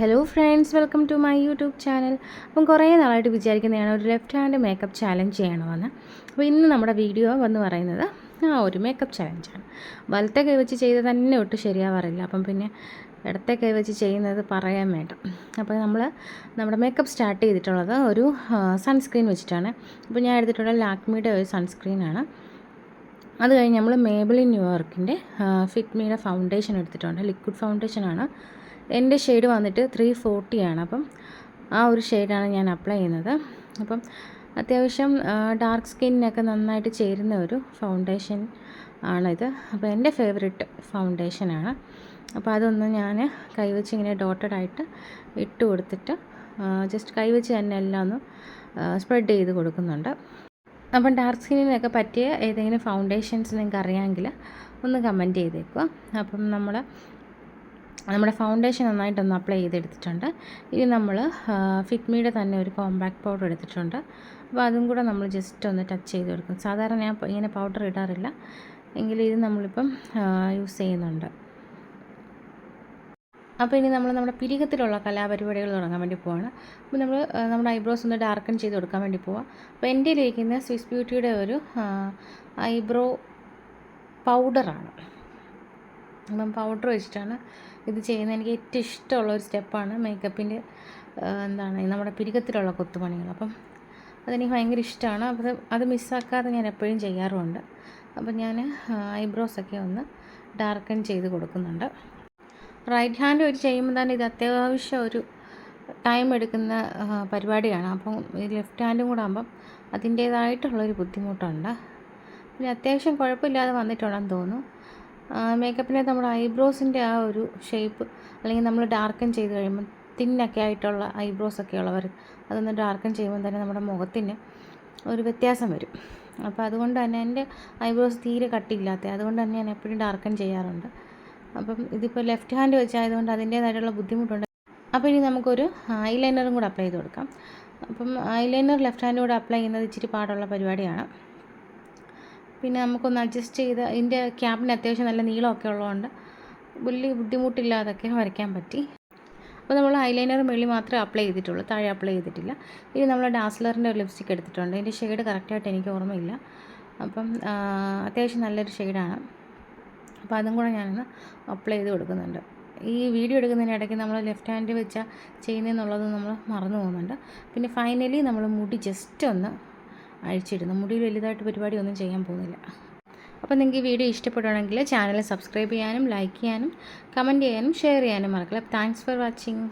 Hello friends welcome to my YouTube channel അപ്പം കുറേ നാളായിട്ട് വിചാരിക്കുന്നതാണ് ഒരു ലെഫ്റ്റ് ഹാൻഡ് മേക്കപ്പ് ചാലഞ്ച് ചെയ്യണമെന്ന്. അപ്പോൾ ഇന്ന് നമ്മുടെ വീഡിയോ വന്ന് പറയുന്നത് ആ ഒരു മേക്കപ്പ് ചാലഞ്ചാണ് വലത്തെ കൈ വെച്ച് ചെയ്ത് തന്നെ ഒട്ടും ശരിയാവാറില്ല. അപ്പം പിന്നെ ഇടത്തെ കൈ വെച്ച് ചെയ്യുന്നത് പറയാൻ വേണ്ട. അപ്പോൾ നമ്മൾ നമ്മുടെ മേക്കപ്പ് സ്റ്റാർട്ട് ചെയ്തിട്ടുള്ളത് ഒരു സൺസ്ക്രീൻ വെച്ചിട്ടാണ്. അപ്പോൾ ഞാൻ എടുത്തിട്ടുള്ള ലാക്മിയുടെ ഒരു സൺസ്ക്രീനാണ് അത് കഴിഞ്ഞ് നമ്മൾ മേബിളിൻ ന്യൂയോർക്കിന്റെ ഫിറ്റ്മിയുടെ ഫൗണ്ടേഷൻ എടുത്തിട്ടുണ്ട്. ലിക്വിഡ് ഫൗണ്ടേഷനാണ് എന്റെ ഷെയ്ഡ് വന്നിട്ട് ത്രീ ഫോർട്ടിയാണ് അപ്പം ആ ഒരു ഷെയ്ഡാണ് ഞാൻ അപ്ലൈ ചെയ്യുന്നത്. അപ്പം അത്യാവശ്യം ഡാർക്ക് സ്കിന്നിനൊക്കെ നന്നായിട്ട് ചേരുന്ന ഒരു ഫൗണ്ടേഷൻ ആണിത്. അപ്പോൾ എന്റെ ഫേവറേറ്റ് ഫൗണ്ടേഷനാണ് അപ്പോൾ അതൊന്ന് ഞാൻ കൈവച്ച് ഇങ്ങനെ ഡോട്ടഡ് ആയിട്ട് ഇട്ട് കൊടുത്തിട്ട് ജസ്റ്റ് കൈവച്ച് തന്നെ എല്ലാം ഒന്ന് സ്പ്രെഡ് ചെയ്ത് കൊടുക്കുന്നുണ്ട്. അപ്പം ഡാർക്ക് സ്കിന്നിനൊക്കെ പറ്റിയ ഏതെങ്കിലും ഫൗണ്ടേഷൻസ് നിങ്ങൾക്ക് അറിയാമെങ്കിൽ ഒന്ന് കമന്റ് ചെയ്തേക്കുക. അപ്പം നമ്മൾ നമ്മുടെ ഫൗണ്ടേഷൻ നന്നായിട്ടൊന്ന് അപ്ലൈ ചെയ്തെടുത്തിട്ടുണ്ട്. ഇനി നമ്മൾ ഫിറ്റ്മിയുടെ തന്നെ ഒരു കോമ്പാക്ട് പൗഡർ എടുത്തിട്ടുണ്ട്. അപ്പോൾ അതും കൂടെ നമ്മൾ ജസ്റ്റ് ഒന്ന് ടച്ച് ചെയ്ത് കൊടുക്കും. സാധാരണ ഞാൻ ഇങ്ങനെ പൗഡർ ഇടാറില്ല. എങ്കിലും ഇത് നമ്മളിപ്പം യൂസ് ചെയ്യുന്നുണ്ട്. അപ്പോൾ ഇനി നമ്മൾ നമ്മുടെ പിരികത്തിലുള്ള കലാപരിപാടികൾ തുടങ്ങാൻ വേണ്ടി പോവാണ്. അപ്പോൾ നമ്മൾ നമ്മുടെ ഐബ്രോസ് ഒന്ന് ഡാർക്കൺ ചെയ്ത് കൊടുക്കാൻ വേണ്ടി പോവാം. അപ്പോൾ എന്റെ ഇരിക്കുന്ന സ്വിസ് ബ്യൂട്ടിയുടെ ഒരു ഐബ്രോ പൗഡറാണ് അപ്പം പൗഡർ വെച്ചിട്ടാണ് ഇത് ചെയ്യുന്നത്. എനിക്ക് ഏറ്റവും ഇഷ്ടമുള്ള ഒരു സ്റ്റെപ്പാണ് മേക്കപ്പിന്റെ എന്താണ് നമ്മുടെ പിരികത്തിലുള്ള കൊത്തുപണികൾ. അപ്പം അതെനിക്ക് ഭയങ്കര ഇഷ്ടമാണ്. അപ്പോൾ അത് മിസ്സാക്കാതെ ഞാൻ എപ്പോഴും ചെയ്യാറുമുണ്ട് അപ്പം ഞാൻ ഐബ്രോസൊക്കെ ഒന്ന് ഡാർക്കൺ ചെയ്ത് കൊടുക്കുന്നുണ്ട്. റൈറ്റ് ഹാൻഡ് ഒരു ചെയ്യുമ്പോൾ തന്നെ ഇത് അത്യാവശ്യം ഒരു ടൈം എടുക്കുന്ന പരിപാടിയാണ്. അപ്പം ഈ ലെഫ്റ്റ് ഹാൻഡും കൂടെ ആകുമ്പം അതിന്റേതായിട്ടുള്ളൊരു ബുദ്ധിമുട്ടുണ്ട്. പിന്നെ അത്യാവശ്യം കുഴപ്പമില്ലാതെ വന്നിട്ടുണ്ടെന്ന് തോന്നുന്നു. മേക്കപ്പിന്റെ നമ്മുടെ ഐബ്രോസിന്റെ ആ ഒരു ഷേപ്പ് അല്ലെങ്കിൽ നമ്മൾ ഡാർക്കൻ ചെയ്ത് കഴിയുമ്പോൾ തിന്നൊക്കെ ആയിട്ടുള്ള ഐബ്രോസ് ഒക്കെ ഉള്ളവർ അതൊന്ന് ഡാർക്കൻ ചെയ്യുമ്പോൾ തന്നെ നമ്മുടെ മുഖത്തിന് ഒരു വ്യത്യാസം വരും. അപ്പോൾ അതുകൊണ്ട് തന്നെ എന്റെ ഐബ്രോസ് തീരെ കട്ടിയില്ലാത്ത അതുകൊണ്ട് തന്നെ ഞാൻ എപ്പോഴും ഡാർക്കൻ ചെയ്യാറുണ്ട്. അപ്പം ഇതിപ്പോൾ ലെഫ്റ്റ് ഹാൻഡ് വെച്ചായതുകൊണ്ട് അതിന്റേതായിട്ടുള്ള ബുദ്ധിമുട്ടുണ്ട്. അപ്പോൾ ഇനി നമുക്കൊരു ഐലൈനറും കൂടെ അപ്ലൈ ചെയ്ത് കൊടുക്കാം. അപ്പം ഐലൈനർ ലെഫ്റ്റ് ഹാൻഡ് കൂടെ അപ്ലൈ ചെയ്യുന്നത് ഇച്ചിരി പാടുള്ള പരിപാടിയാണ്. പിന്നെ നമുക്കൊന്ന് അഡ്ജസ്റ്റ് ചെയ്ത് ഇതിന്റെ ക്യാബിന് അത്യാവശ്യം നല്ല നീളമൊക്കെ ഉള്ളതുകൊണ്ട് വലിയ ബുദ്ധിമുട്ടില്ലാതൊക്കെ വരയ്ക്കാൻ പറ്റി. അപ്പോൾ നമ്മൾ ഐലൈനർ മെള്ളി മാത്രമേ അപ്ലൈ ചെയ്തിട്ടുള്ളൂ. താഴെ അപ്ലൈ ചെയ്തിട്ടില്ല. ഇനി നമ്മൾ ഡാസ്ലറിന്റെ ഒരു ലിപ്സ്റ്റിക് എടുത്തിട്ടുണ്ട്. അതിന്റെ ഷെയ്ഡ് കറക്റ്റായിട്ട് എനിക്ക് ഓർമ്മയില്ല. അപ്പം അത്യാവശ്യം നല്ലൊരു ഷെയ്ഡാണ് അപ്പോൾ അതും കൂടെ ഞാനൊന്ന് അപ്ലൈ ചെയ്ത് കൊടുക്കുന്നുണ്ട്. ഈ വീഡിയോ എടുക്കുന്നതിനിടയ്ക്ക് നമ്മൾ ലെഫ്റ്റ് ഹാൻഡ് വെച്ചാൽ ചെയ്യുന്നതെന്നുള്ളത് നമ്മൾ മറന്നു പോകുന്നുണ്ട്. പിന്നെ ഫൈനലി നമ്മൾ മുടി ജസ്റ്റ് ഒന്ന് അഴിച്ചിടുന്നു. മുടിയിൽ വലുതായിട്ട് പരിപാടി ഒന്നും ചെയ്യാൻ പോകുന്നില്ല. അപ്പോൾ നിങ്ങൾക്ക് ഈ വീഡിയോ ഇഷ്ടപ്പെടുകയാണെങ്കിൽ ചാനൽ സബ്സ്ക്രൈബ് ചെയ്യാനും ലൈക്ക് ചെയ്യാനും കമന്റ് ചെയ്യാനും ഷെയർ ചെയ്യാനും മറക്കില്ല. Thanks for watching.